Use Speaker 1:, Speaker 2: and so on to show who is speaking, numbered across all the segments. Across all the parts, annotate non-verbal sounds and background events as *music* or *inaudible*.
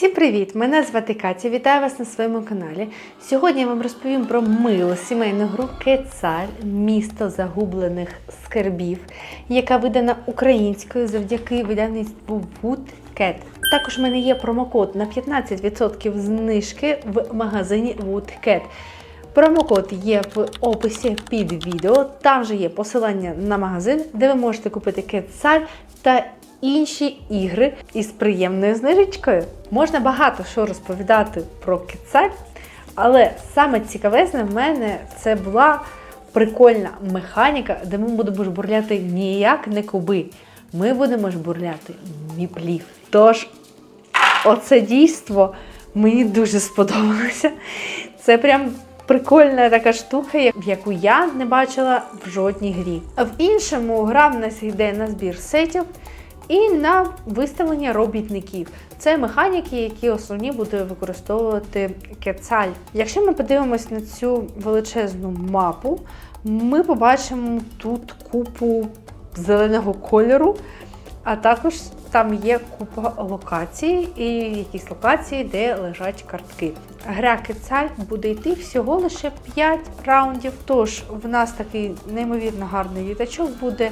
Speaker 1: Всім привіт! Мене звати Катя. Вітаю вас на своєму каналі. Сьогодні я вам розповім про милу сімейну гру Кецаль Місто загублених скарбів, яка видана українською завдяки видавництву Woodcat. Також в мене є промокод на 15% знижки в магазині Woodcat. Промокод є в описі під відео. Там же є посилання на магазин, де ви можете купити кетсаль та інші ігри із приємною знижечкою. Можна багато що розповідати про кетсаль, але саме цікавезне в мене це була прикольна механіка, де ми будемо жбурляти ніяк не куби. Ми будемо жбурляти міплів. Тож, оце дійство мені дуже сподобалося. Це прям прикольна така штука, яку я не бачила в жодній грі. А в іншому гра в нас йде на збір сетів і на виставлення робітників. Це механіки, які основні буде використовувати кецаль. Якщо ми подивимось на цю величезну мапу, ми побачимо тут купу зеленого кольору, а також там є купа локацій і якісь локації, де лежать картки. Гра Кецаль буде йти всього лише 5 раундів. Тож в нас такий неймовірно гарний літачок буде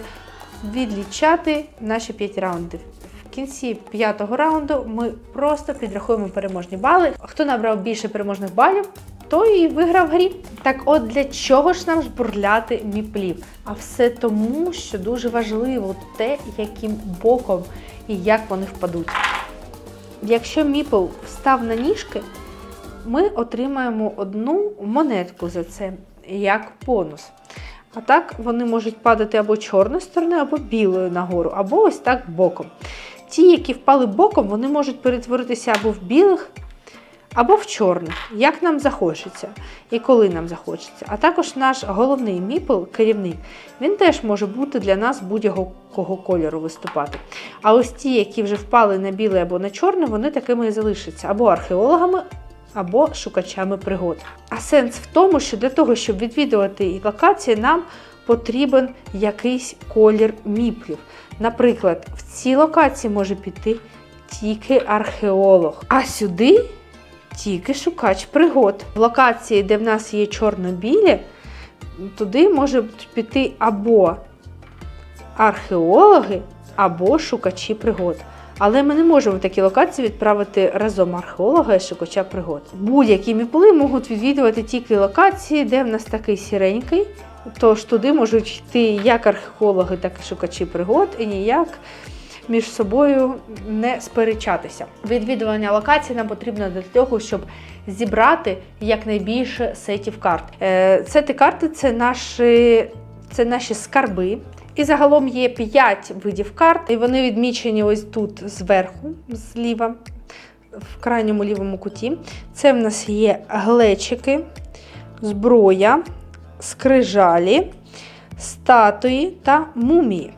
Speaker 1: відлічати наші 5 раундів. В кінці п'ятого раунду ми просто підрахуємо переможні бали. Хто набрав більше переможних балів, той і виграв грі. Так от для чого ж нам жбурляти міплів? А все тому, що дуже важливо те, яким боком і як вони впадуть. Якщо міпл встав на ніжки, ми отримаємо одну монетку за це як бонус. А так вони можуть падати або чорною стороною, або білою нагору, або ось так боком. Ті, які впали боком, вони можуть перетворитися або в білих, або в чорних, як нам захочеться і коли нам захочеться. А також наш головний міпл, керівник, він теж може бути для нас будь-якого кольору виступати. А ось ті, які вже впали на біле або на чорне, вони такими і залишаться або археологами, або шукачами пригод. А сенс в тому, що для того, щоб відвідувати локації, нам потрібен якийсь колір міплів. Наприклад, в цій локації може піти тільки археолог, а сюди тільки шукач пригод. В локації, де в нас є чорно-білі, туди може піти або археологи, або шукачі пригод. Але ми не можемо такі локації відправити разом археолога і шукача пригод. Будь-які міпли можуть відвідувати тільки локації, де в нас такий сіренький. Тож туди можуть йти як археологи, так і шукачі пригод, і ніяк між собою не сперечатися. Відвідування локацій нам потрібно для того, щоб зібрати якнайбільше сетів карт. Е, Сети карти це наші, це наші скарби. І загалом є 5 видів карт, і вони відмічені ось тут зверху, зліва, в крайньому лівому куті. Це в нас є глечики, зброя, скрижалі, статуї та мумії.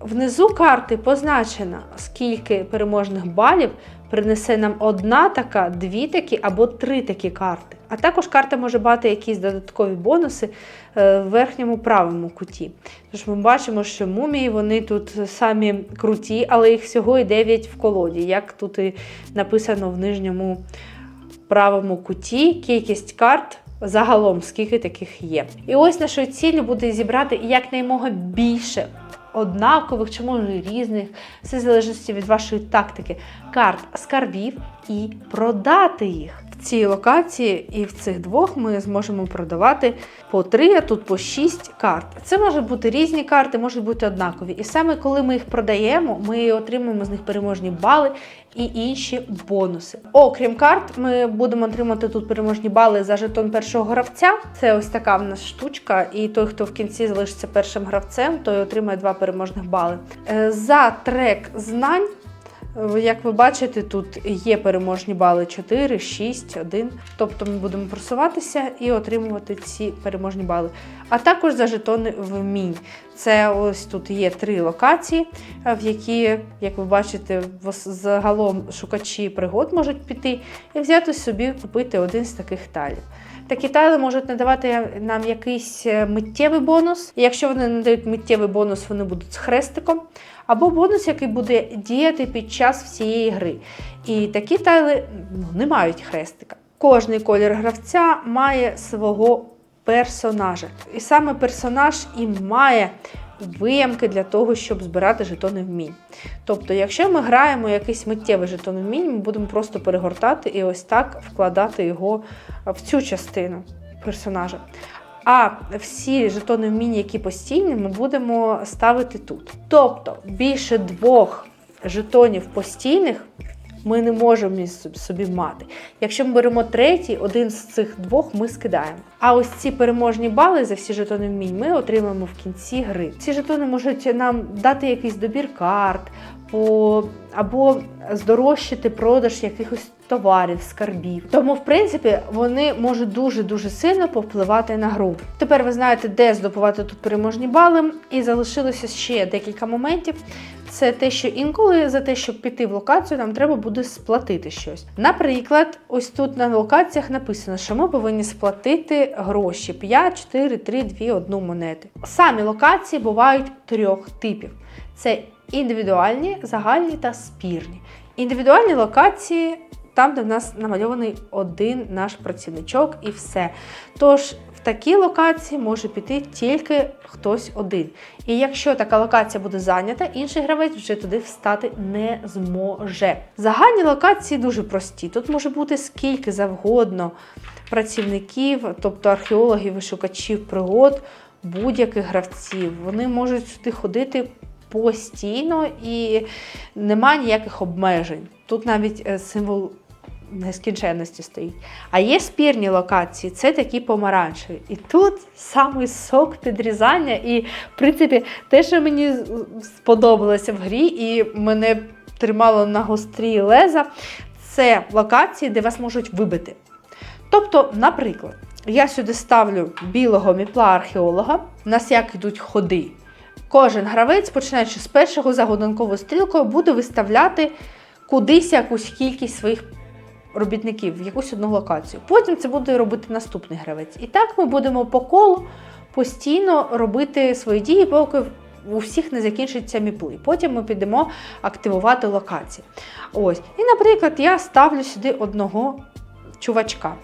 Speaker 1: Внизу карти позначено, скільки переможних балів принесе нам одна така, дві такі або три такі карти. А також карта може мати якісь додаткові бонуси е, в верхньому правому куті. Тож ми бачимо, що мумії вони тут самі круті, але їх всього і 9 в колоді, як тут і написано в нижньому правому куті кількість карт. Загалом, скільки таких є. І ось нашою ціллю буде зібрати якнаймога більше однакових чи може різних, все в залежності від вашої тактики, карт скарбів і продати їх. Цій локації і в цих двох ми зможемо продавати по 3, а тут по 6 карт. Це можуть бути різні карти, можуть бути однакові. І саме коли ми їх продаємо, ми отримуємо з них переможні бали і інші бонуси. Окрім карт, ми будемо отримати тут переможні бали за жетон першого гравця. Це ось така в нас штучка, і той, хто в кінці залишиться першим гравцем, той отримає два переможних бали. Е, За трек знань. Як ви бачите, тут є переможні бали 4, 6, 1. Тобто ми будемо просуватися і отримувати ці переможні бали. А також за жетони вмінь. Це ось тут є три локації, е, в які, як ви бачите, загалом шукачі пригод можуть піти і взяти собі купити один з таких талів. Такі тайли можуть надавати нам якийсь е, миттєвий бонус. Якщо вони надають миттєвий бонус, вони будуть з хрестиком. Або бонус, який буде діяти під час всієї гри. І такі тайли ну, не мають хрестика. Кожний колір гравця має свого персонажа. І саме персонаж і має виямки для того, щоб збирати жетони вмінь. Тобто, якщо ми граємо якийсь миттєвий жетон вмінь, ми будемо просто перегортати і ось так вкладати його в цю частину персонажа. А всі жетони вмінь, які постійні, ми будемо ставити тут. Тобто більше двох жетонів постійних ми не можемо собі мати. Якщо ми беремо третій, один з цих двох ми скидаємо. А ось ці переможні бали за всі жетони вмінь ми отримаємо в кінці гри. Ці жетони можуть нам дати якийсь добір карт, по... або здорожчати продаж якихось товарів, скарбів. Тому, в принципі, вони можуть дуже-дуже сильно повпливати на гру. Тепер ви знаєте, де здобувати тут переможні бали, і залишилося ще декілька моментів. Це те, що інколи за те, щоб піти в локацію, нам треба буде сплатити щось. Наприклад, ось тут на локаціях написано, що ми повинні сплатити гроші 5, 4, 3, 2, 1 монети. Самі локації бувають трьох типів: це індивідуальні, загальні та спірні. Індивідуальні локації. Там, де в нас намальований один наш працівничок, і все. Тож в такі локації може піти тільки хтось один. І якщо така локація буде зайнята, інший гравець вже туди встати не зможе. Загальні локації дуже прості. Тут може бути скільки завгодно працівників, тобто археологів і шукачів пригод, будь-яких гравців. Вони можуть сюди ходити постійно і немає ніяких обмежень. Тут навіть е, символ нескінченності стоїть. А є спірні локації, це такі помаранчеві. І тут самий сок підрізання, і, в принципі, те, що мені сподобалося в грі, і мене тримало на гострі леза, це локації, де вас можуть вибити. Тобто, наприклад, я сюди ставлю білого міпла археолога, у нас як йдуть ходи. Кожен гравець, починаючи з першого за годинковою стрілкою, буде виставляти кудись якусь кількість своїх робітників в якусь одну локацію. Потім це буде робити наступний гравець. І так ми будемо по колу постійно робити свої дії, поки у всіх не закінчаться міпли. Потім ми підемо активувати локації. Ось. І, наприклад, я ставлю сюди одного чувачка.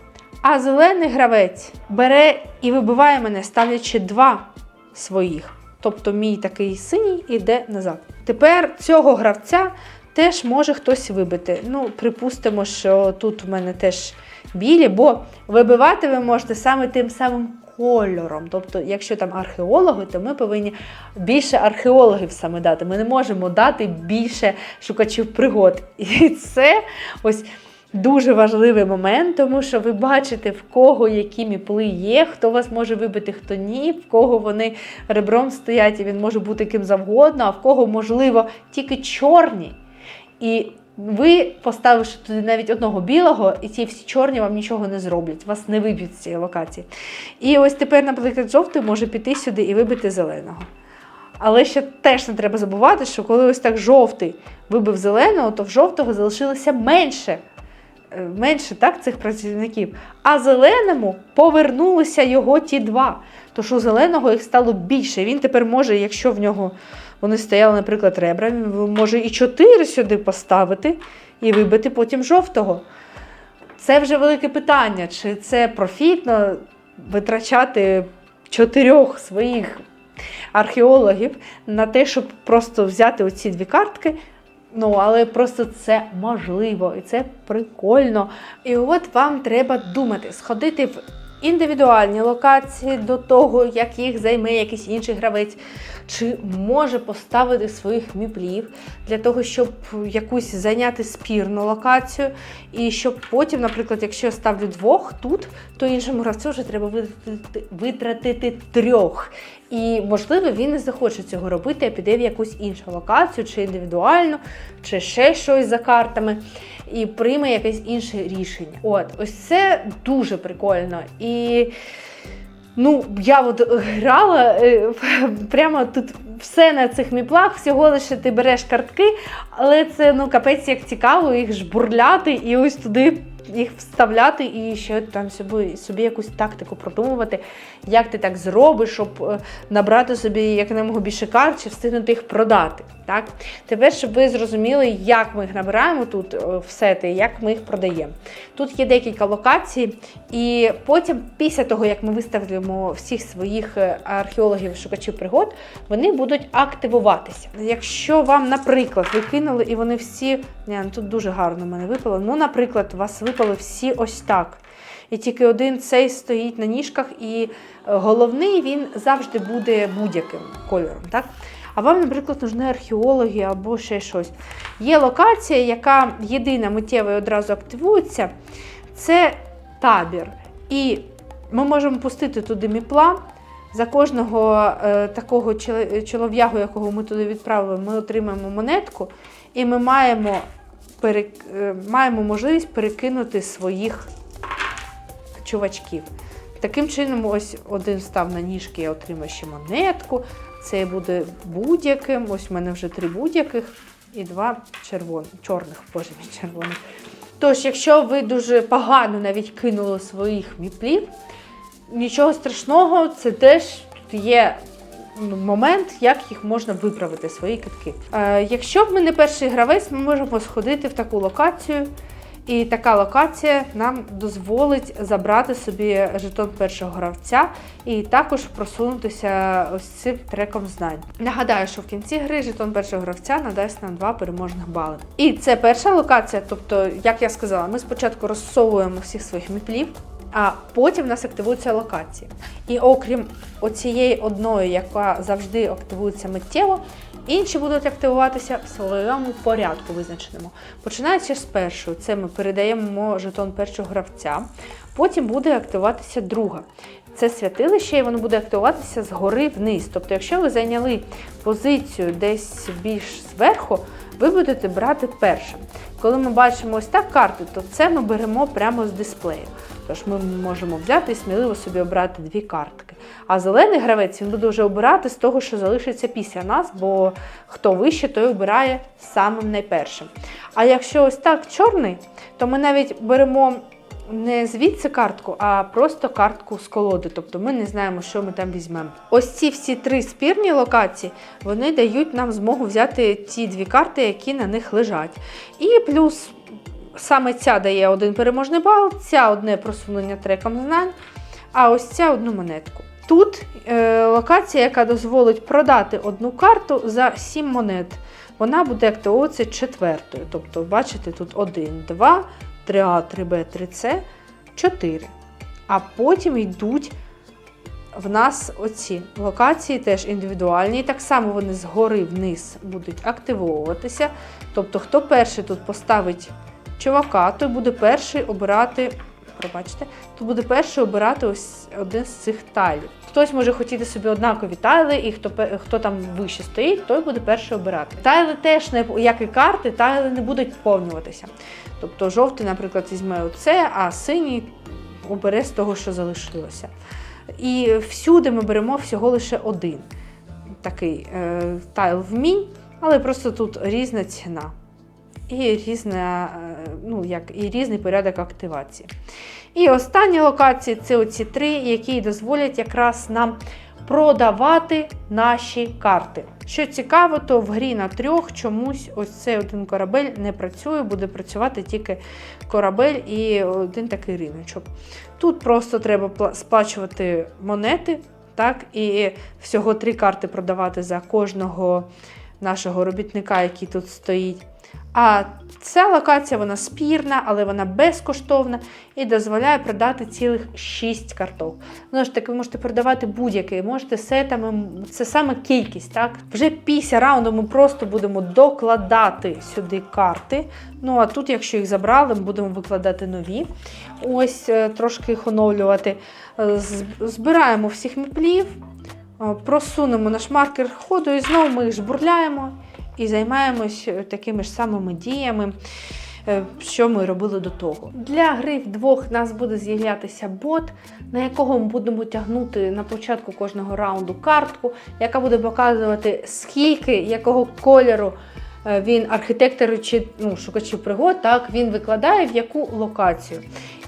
Speaker 1: А зелений гравець бере і вибиває мене, ставлячи два своїх. Тобто мій такий синій іде назад. Тепер цього гравця теж може хтось вибити. Ну, припустимо, що тут у мене теж білі, бо вибивати ви можете саме тим самим кольором. Тобто, якщо там археологи, то ми повинні більше археологів саме дати. Ми не можемо дати більше шукачів пригод. І це ось. Дуже важливий момент, тому що ви бачите, в кого які міпли є, хто вас може вибити, хто ні, в кого вони ребром стоять, і він може бути ким завгодно, а в кого, можливо, тільки чорні. І ви, поставивши туди навіть одного білого, і ці всі чорні вам нічого не зроблять, вас не виб'ють з цієї локації. І ось тепер, наприклад, жовтий може піти сюди і вибити зеленого. Але ще теж не треба забувати, що коли ось так жовтий вибив зеленого, то в жовтого залишилося менше менше так, цих працівників. А зеленому повернулися його ті два. Тож у зеленого їх стало більше. Він тепер може, якщо в нього вони стояли, наприклад, ребра, він може і чотири сюди поставити і вибити потім жовтого. Це вже велике питання, чи це профітно витрачати чотирьох своїх археологів на те, щоб просто взяти оці дві картки. Ну, але просто це можливо і це прикольно. І от вам треба думати, сходити в індивідуальні локації до того, як їх займе якийсь інший гравець, чи може поставити своїх міплів для того, щоб якусь зайняти спірну локацію. І щоб потім, наприклад, якщо я ставлю двох тут, то іншому гравцю вже треба витратити, витратити трьох. І, можливо, він не захоче цього робити, а піде в якусь іншу локацію, чи індивідуальну, чи ще щось за картами, і прийме якесь інше рішення. От, ось це дуже прикольно. І ну, я от грала е, прямо тут все на цих міплах, всього лише ти береш картки, але це ну, капець як цікаво, їх жбурляти і ось туди їх вставляти і ще там собі, собі якусь тактику продумувати, як ти так зробиш, щоб е, набрати собі якомога більше карт чи встигнути їх продати. Так? Тепер, щоб ви зрозуміли, як ми їх набираємо тут е, в сети, як ми їх продаємо. Тут є декілька локацій, і потім, після того, як ми виставимо всіх своїх е, археологів-шукачів пригод, вони будуть активуватися. Якщо вам, наприклад, ви кинули і вони всі. Ні, ну тут дуже гарно мене випало. Ну, наприклад, у вас випали всі ось так. І тільки один цей стоїть на ніжках, і е, головний він завжди буде будь-яким кольором. Так? А вам, наприклад, нужні археологи або ще щось. Є локація, яка єдина миттєво і одразу активується. Це табір. І ми можемо пустити туди міпла. За кожного е, такого чолов'ягу, якого ми туди відправили, ми отримаємо монетку, і ми маємо, перек... е, маємо можливість перекинути своїх чувачків. Таким чином, ось один став на ніжки і отримає ще монетку. Це буде будь-яким. Ось в мене вже три будь-яких і два червоних, чорних, боже мій червоних. Тож, якщо ви дуже погано навіть кинули своїх міплів, нічого страшного, це теж тут є ну, момент, як їх можна виправити, свої китки. Е, якщо б ми не перший гравець, ми можемо сходити в таку локацію. І така локація нам дозволить забрати собі жетон першого гравця і також просунутися ось цим треком знань. Нагадаю, що в кінці гри жетон першого гравця надасть нам два переможних бали. І це перша локація. Тобто, як я сказала, ми спочатку розсовуємо всіх своїх міплів, а потім в нас активуються локації. І окрім оцієї одної, яка завжди активується миттєво, інші будуть активуватися в своєму порядку визначеному. Починаючи з першої, це ми передаємо жетон першого гравця, потім буде активуватися друга. Це святилище, і воно буде активуватися згори вниз. Тобто, якщо ви зайняли позицію десь більш зверху, ви будете брати першим. Коли ми бачимо ось так карти, то це ми беремо прямо з дисплею. Тож ми можемо взяти і сміливо собі обрати дві картки. А зелений гравець він буде вже обирати з того, що залишиться після нас, бо хто вище, той обирає самим найпершим. А якщо ось так чорний, то ми навіть беремо не звідси картку, а просто картку з колоди. Тобто ми не знаємо, що ми там візьмемо. Ось ці всі три спірні локації вони дають нам змогу взяти ті дві карти, які на них лежать. І плюс саме ця дає один переможний бал, ця одне просунення треком знань, а ось ця одну монетку. Тут е, локація, яка дозволить продати одну карту за 7 монет. Вона буде активуватися четвертою. Тобто, бачите, тут 1, 2, 3А, 3Б, 3С, 4. А потім йдуть в нас оці локації теж індивідуальні. Так само вони згори вниз будуть активовуватися. Тобто, хто перший тут поставить чувака, той буде перший обирати. Пробачте, то буде перший обирати ось один з цих тайлів. Хтось може хотіти собі однакові тайли, і хто хто там вище стоїть, той буде перший обирати. Тайли теж не як і карти, тайли не будуть поповнюватися. Тобто жовтий, наприклад, візьме оце, а синій обере з того, що залишилося. І всюди ми беремо всього лише один такий е, тайл вмінь, але просто тут різна ціна. І різна, е, ну, як, і різний порядок активації. І останні локації це оці три, які дозволять якраз нам продавати наші карти. Що цікаво, то в грі на трьох чомусь ось цей один корабель не працює, буде працювати тільки корабель і один такий риночок. Тут просто треба сплачувати монети, так, і всього три карти продавати за кожного нашого робітника, який тут стоїть. А ця локація вона спірна, але вона безкоштовна і дозволяє продати цілих 6 карток. Знову ж таки, ви можете продавати будь-який, можете сетами, це саме кількість. Так? Вже після раунду ми просто будемо докладати сюди карти. Ну а тут, якщо їх забрали, ми будемо викладати нові. Ось е, трошки їх оновлювати. Е, Збираємо всіх міплів, е, просунемо наш маркер ходу і знову ми їх жбурляємо і займаємось е, такими ж самими діями, е, що ми робили до того. Для гри вдвох нас буде з'являтися бот, на якого ми будемо тягнути на початку кожного раунду картку, яка буде показувати, скільки якого кольору е, він архітектор чи ну, шукачів пригод, так він викладає в яку локацію.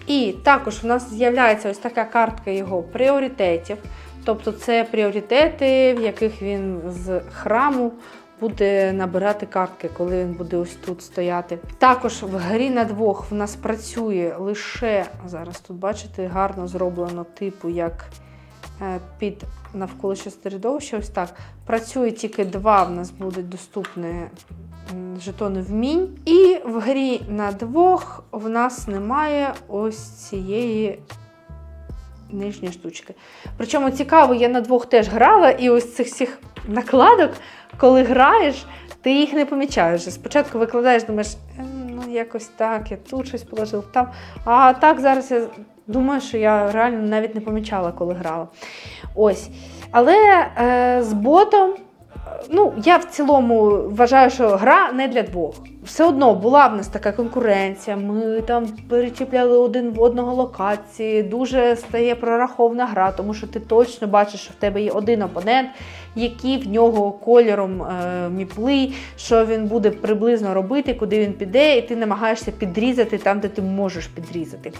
Speaker 1: І також у нас з'являється ось така картка його пріоритетів. Тобто це пріоритети, в яких він з храму буде набирати картки, коли він буде ось тут стояти. Також в грі на двох в нас працює лише зараз тут, бачите, гарно зроблено, типу як е, під навколишнє середовище. Ось так. Працює тільки два, в нас будуть доступні жетони вмінь. І в грі на двох в нас немає ось цієї нижньої штучки. Причому цікаво, я на двох теж грала, і ось цих всіх накладок, коли граєш, ти їх не помічаєш. Спочатку викладаєш, думаєш, «Е, ну якось так, я тут щось положив, там. А так зараз я думаю, що я реально навіть не помічала, коли грала. Ось. Але е, з ботом. Ну, я в цілому вважаю, що гра не для двох. Все одно була в нас така конкуренція. Ми там перечіпляли один в одного локації. Дуже стає прорахована гра, тому що ти точно бачиш, що в тебе є один опонент, який в нього кольором е, міпли, що він буде приблизно робити, куди він піде, і ти намагаєшся підрізати там, де ти можеш підрізати.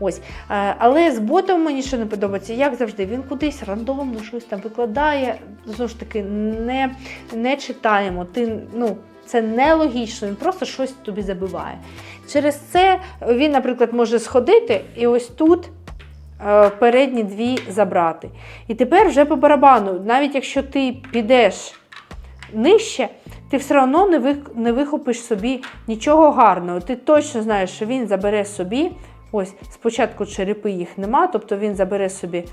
Speaker 1: Ось. Е, але з ботом мені що не подобається, як завжди, він кудись рандомно щось там викладає. Знову ж таки, не, не читаємо. Ти, ну, це нелогічно, він просто щось тобі забиває. Через це він, наприклад, може сходити і ось тут е, передні дві забрати. І тепер вже по барабану, навіть якщо ти підеш нижче, ти все одно не, вих, не вихопиш собі нічого гарного. Ти точно знаєш, що він забере собі. Ось спочатку черепи їх нема, тобто він забере собі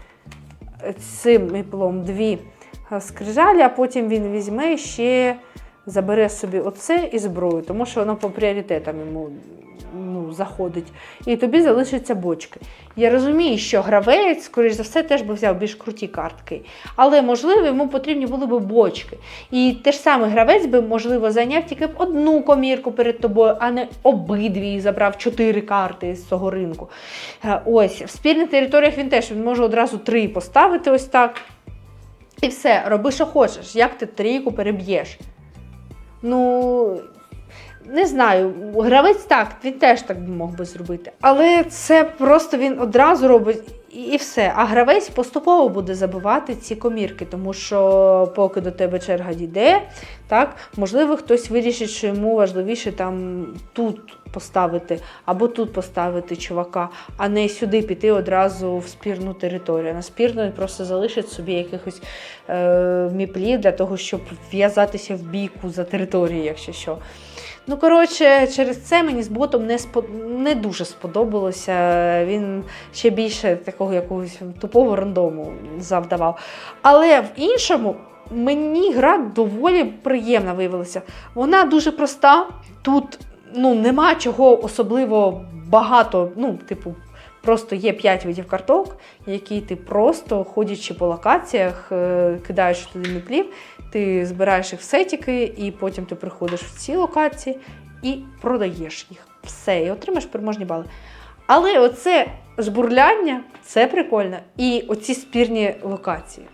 Speaker 1: е, цим міплом дві е, скрижалі, а потім він візьме ще забере собі оце і зброю, тому що воно по пріоритетам йому ну, заходить. І тобі залишаться бочки. Я розумію, що гравець, скоріш за все, теж би взяв більш круті картки. Але, можливо, йому потрібні були б бочки. І те ж саме гравець би, можливо, зайняв тільки б одну комірку перед тобою, а не обидві і забрав чотири карти з цього ринку. Е, Ось, в спільних територіях він теж він може одразу три поставити ось так. І все, роби, що хочеш, як ти трійку переб'єш. Ну, не знаю, гравець так, він теж так би мог би зробити. Але це просто він одразу робить і все. А гравець поступово буде забивати ці комірки, тому що поки до тебе черга дійде, так, можливо, хтось вирішить, що йому важливіше там тут поставити або тут поставити чувака, а не сюди піти одразу в спірну територію. На спірну він просто залишить собі якихось е, міплів для того, щоб в'язатися в бійку за територію, якщо що. Ну, коротше, через це мені з ботом не спо... не дуже сподобалося. Він ще більше такого якогось тупого рандому завдавав. Але в іншому мені гра доволі приємна виявилася. Вона дуже проста. Тут ну, нема чого особливо багато. Ну, типу, просто є 5 видів карток, які ти просто ходячи по локаціях, е, кидаєш туди міплів, ти збираєш їх в сетіки, і потім ти приходиш в ці локації і продаєш їх. Все, і отримаєш переможні бали. Але оце жбурляння це прикольно. І оці спірні локації.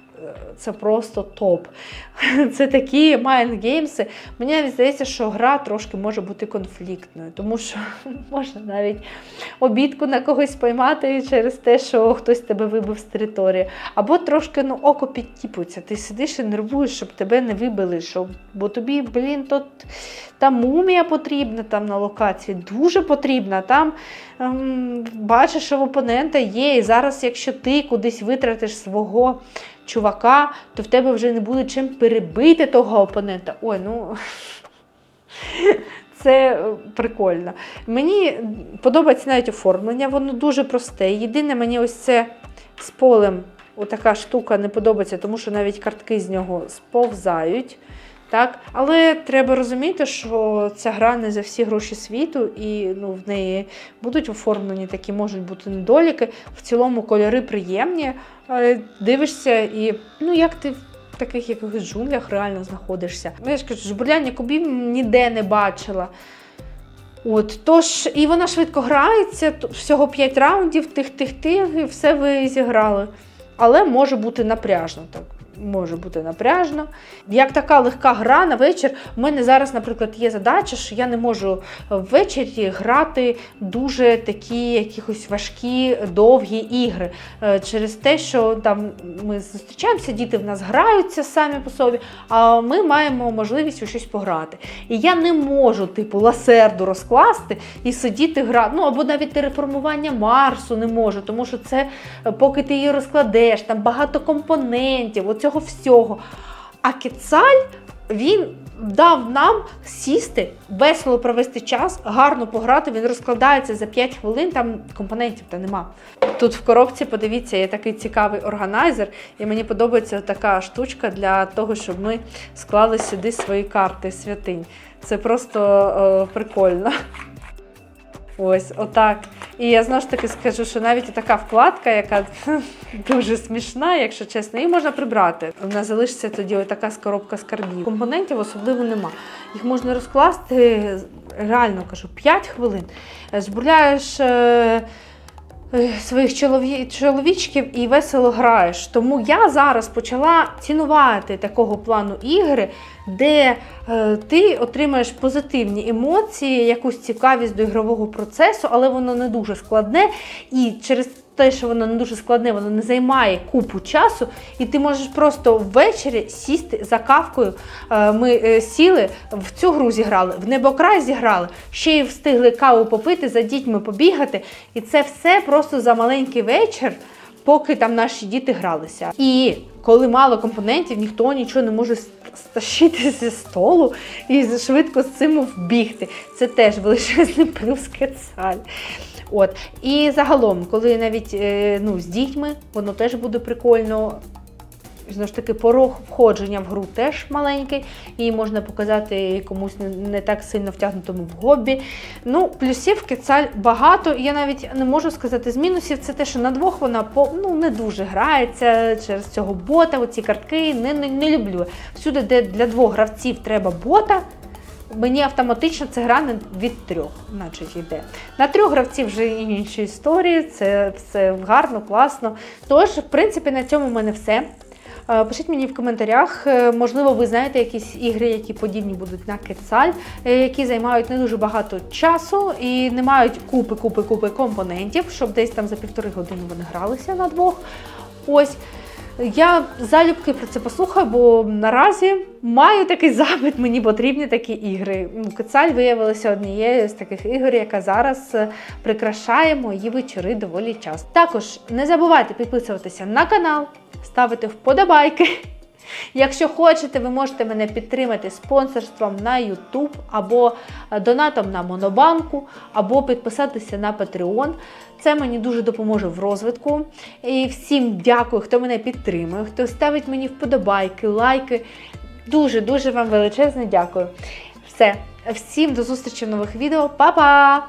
Speaker 1: Це просто топ. *laughs* Це такі майндгеймси. Мені здається, що гра трошки може бути конфліктною, тому що *laughs* можна навіть обідку на когось поймати через те, що хтось тебе вибив з території. Або трошки ну, око підтіпується. Ти сидиш і нервуєш, щоб тебе не вибили, щоб... бо тобі, блін, тут там мумія потрібна там на локації, дуже потрібна. Там ем, бачиш, що в опонента є. І зараз, якщо ти кудись витратиш свого чувака, то в тебе вже не буде чим перебити того опонента. Ой, ну. *laughs* Це е, прикольно. Мені подобається навіть оформлення, воно дуже просте. Єдине, мені ось це з полем отака штука не подобається, тому що навіть картки з нього сповзають. Так? Але треба розуміти, що ця гра не за всі гроші світу, і ну, в неї будуть оформлені такі, можуть бути недоліки. В цілому кольори приємні. але Дивишся, і ну як ти в таких якихось джунглях реально знаходишся. Ну, я ж кажу, жбурляння кубів ніде не бачила. От, тож, і вона швидко грається, всього 5 раундів, тих-тих-тих, і все ви зіграли. Але може бути напряжно так. Може бути напряжно. Як така легка гра на вечір, у мене зараз, наприклад, є задача, що я не можу ввечері грати дуже такі якихось важкі, довгі ігри. Е, Через те, що там ми зустрічаємося, діти в нас граються самі по собі, а ми маємо можливість у щось пограти. І я не можу, типу, ласерду розкласти і сидіти грати. Ну або навіть терраформування Марсу не можу, тому що це е, поки ти її розкладеш, там багато компонентів, оцього всього. А Кецаль він дав нам сісти, весело провести час, гарно пограти. Він розкладається за 5 хвилин, там компонентів та нема. Тут в коробці, подивіться, є такий цікавий органайзер, і мені подобається така штучка для того, щоб ми склали сюди свої карти святинь. Це просто е, прикольно. Ось, отак. І я знову ж таки скажу, що навіть така вкладка, яка *laughs* дуже смішна, якщо чесно, її можна прибрати. Нас залишиться тоді така коробка скарбів. Компонентів особливо нема. Їх можна розкласти, реально кажу, 5 хвилин. Збурляєш. Е- Своїх чоловічків і весело граєш. Тому я зараз почала цінувати такого плану ігри, де е, ти отримаєш позитивні емоції, якусь цікавість до ігрового процесу, але воно не дуже складне. І через те, що воно не дуже складне, воно не займає купу часу, і ти можеш просто ввечері сісти за кавкою. Е, Ми е, сіли, в цю гру зіграли, в небокрай зіграли, ще й встигли каву попити, за дітьми побігати. І це все просто за маленький вечір, поки там наші діти гралися. І коли мало компонентів, ніхто нічого не може стащити зі столу і швидко з цим вбігти. Це теж величезний плюс кецаль. От. І загалом, коли навіть е, ну, з дітьми, воно теж буде прикольно. Знову ж таки, порог входження в гру теж маленький, і можна показати комусь не, так сильно втягнутому в хобі. Ну, плюсів кецаль багато. Я навіть не можу сказати з мінусів. Це те, що на двох вона ну, не дуже грається через цього бота. Оці картки не, не, не люблю. Всюди, де для двох гравців треба бота, Мені автоматично це гра від трьох, значить йде. На трьох гравців вже інші історії, це все гарно, класно. Тож, в принципі, на цьому в мене все. Е, Пишіть мені в коментарях, е, можливо, ви знаєте якісь ігри, які подібні будуть на Кецаль, е, які займають не дуже багато часу і не мають купи, купи, купи компонентів, щоб десь там за півтори години вони гралися на двох. Ось. Я залюбки про це послухаю, бо наразі маю такий *laughs* запит, мені потрібні такі ігри. Кицаль виявилася однією з таких ігор, яка зараз е, прикрашає мої вечори доволі часто. Також не забувайте підписуватися на канал, ставити вподобайки. Якщо хочете, ви можете мене підтримати спонсорством на YouTube або е, донатом на Монобанку, або підписатися на Patreon. Це мені дуже допоможе в розвитку. І всім дякую, хто мене підтримує, хто ставить мені вподобайки, лайки. Дуже-дуже вам величезне дякую. Все, всім до зустрічі в нових відео. Па-па!